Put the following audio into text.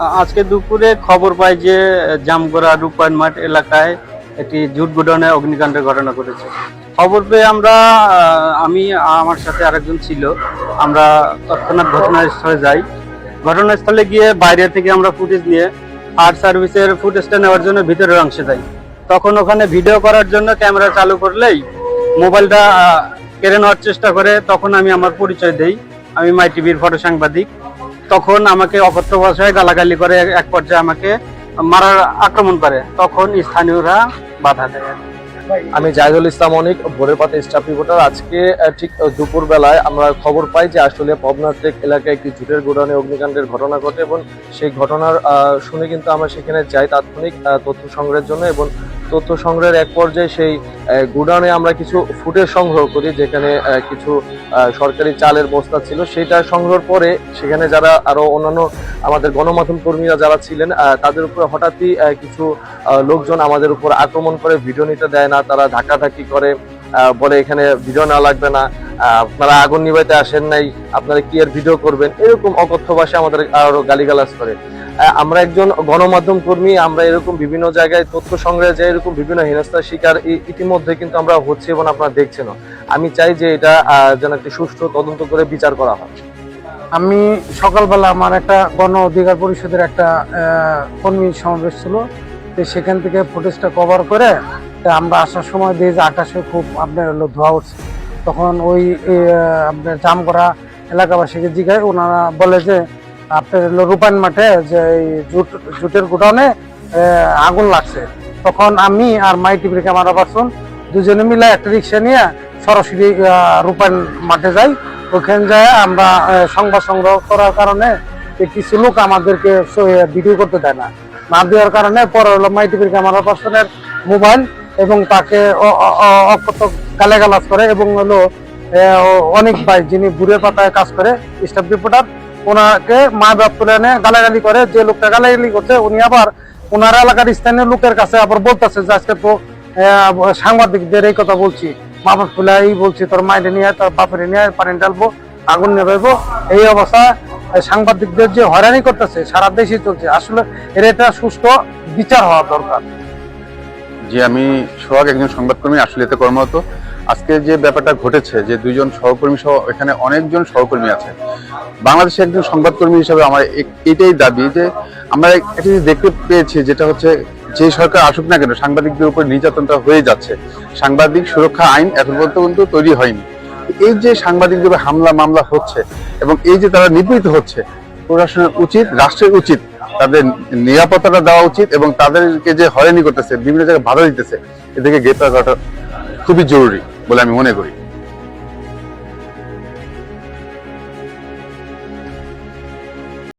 আজকে দুপুরে খবর পাই যে, জামগড়া রূপায়ণ মাঠ এলাকায় একটি জুট গোডাউনে অগ্নিকাণ্ডের ঘটনা ঘটেছে। খবর পেয়ে আমরা আমি, আমার সাথে আরেকজন ছিল। আমরা তৎক্ষণাৎ ঘটনাস্থলে যাই। ঘটনাস্থলে গিয়ে বাইরে থেকে আমরা ফুটেজ নিয়ে ফায়ার সার্ভিসের ফুটেজটা নেওয়ার জন্য ভিতরের অংশে যাই। তখন ওখানে ভিডিও করার জন্য ক্যামেরা চালু করলেই মোবাইলটা কেড়ে নেওয়ার চেষ্টা করে। তখন আমি আমার পরিচয় দেই। আমি মাই টিভির ফটো সাংবাদিক। তখন আমাকে অকথ্য ভাষায় গালাগালি করে এক পর্যায়ে আমাকে মারার আক্রমণ করে। তখন স্থানীয়রা বাধা দেয়। আমি জাহিদুল ইসলাম অনেক, ভোরের পাতে স্টাফ রিপোর্টার। আজকে ঠিক দুপুর বেলায় আমরা খবর পাই যে আসলে পবনা টেক এলাকায় একটি জুটের গোডাউনে অগ্নিকাণ্ডের ঘটনা ঘটে এবং সেই ঘটনার শুনে কিন্তু আমরা সেখানে যাই তাৎক্ষণিক তথ্য সংগ্রহের জন্য এবং তথ্য সংগ্রহের এক পর্যায়ে সেই গোডাউনে আমরা কিছু ফুটেজ সংগ্রহ করি, যেখানে কিছু সরকারি চালের বস্তা ছিল। সেটা সংগ্রহের পরে সেখানে যারা আরও অন্যান্য আমাদের গণমাধ্যম কর্মীরা যারা ছিলেন তাদের উপরে হঠাৎই কিছু লোকজন আমাদের উপর আক্রমণ করে ভিডিও নিতে দেয় না। তারা ধাক্কাধাক্কি করে বলে এখানে ভিডিও না লাগবে না আপনারা আগুন নিবাইতে আসেন নাই, আপনারা কি আর ভিডিও করবেন? এরকম অকথ্য ভাষায় আমাদের আরও গালিগালাজ করে। আমরা একজন গণমাধ্যম কর্মী, আমরা এরকম বিভিন্ন জায়গায় তথ্য সংগ্রহে যাই, এরকম বিভিন্ন হেনস্থার শিকার ইতিমধ্যে কিন্তু আমরা হচ্ছি এবং আপনারা দেখছেন। আমি চাই যে এটা যেন একটি সুষ্ঠু তদন্ত করে বিচার করা হয়। আমি সকালবেলা আমার একটা গণ অধিকার পরিষদের একটা কর্মী সমাবেশ ছিল। তো সেখান থেকে ফুটেজটা কভার করে আমরা আসার সময় দিয়ে যে আকাশে খুব আপনার হলো ধোয়া উঠছে। তখন ওই আপনার জামগড়া এলাকাবাসীকে জিজ্ঞাসা ওনারা বলে যে আপনার হলো রূপায়ণ মাঠে যে জুট, জুটের গোডাউনে আগুন লাগছে। তখন আমি আর মাই টিভির ক্যামেরা পার্সন দুজনে মিলে একটা রিক্সা নিয়ে সরাসরি রূপায়ণ মাঠে যাই। ওখানে যায় আমরা সংবাদ সংগ্রহ করার কারণে কিছু লোক আমাদেরকে ভিডিও করতে দেয় না। না দেওয়ার কারণে পরে হলো মাই টিভির ক্যামেরা পার্সনের মোবাইল এবং তাকে অকথ্য গালাগালাজ করে এবং হলো অনেক ভাই যিনি বুড়ে পাতায় কাজ করে, স্টাফ রিপোর্টার ওনাকে মা বাপ তুলে এনে গালাগালি করে, যে লোকটা গালাগালি করছে, উনি আবার ওনার এলাকার স্থানীয় লোকের কাছে আবার বলতেছে যে আজকে তো সাংবাদিকদের এই কথা বলছি। মা বাপ তুলে এই বলছি, তোর মায়ের নিয়ে তোর বাপের নিয়ে পানি ঢালবো, আগুন নিয়ে নেবাইবো এই অবস্থা সাংবাদিকদের যে হয়রানি করতেছে, সারা দেশে চলছে। আসলে এর একটা সুস্থ বিচার হওয়া দরকার। যে আমি সোহাগ, একজন সংবাদকর্মী, আসলে এতে কর্মরত। আজকে যে ব্যাপারটা ঘটেছে, যে দুইজন সহকর্মী সহ এখানে অনেকজন সহকর্মী আছে, বাংলাদেশে একজন সংবাদকর্মী হিসেবে আমার এটাই দাবি যে আমরা একটা জিনিস দেখতে পেয়েছি, যেটা হচ্ছে যে সরকার আসুক না কেন, সাংবাদিকদের উপর নির্যাতনটা হয়ে যাচ্ছে। সাংবাদিক সুরক্ষা আইন এখন পর্যন্ত কিন্তু তৈরি হয়নি। এই যে সাংবাদিকদের হামলা মামলা হচ্ছে এবং এই যে তারা নিপীড়িত হচ্ছে, প্রশাসনের উচিত, রাষ্ট্রের উচিত তাদের নিরাপত্তাটা দেওয়া উচিত এবং তাদেরকে যে হয়রানি করতেছে, বিভিন্ন জায়গায় বাধা দিতেছে, এদেরকে গ্রেপ্তার করাটা খুবই জরুরি। বলে আমি মনে করি।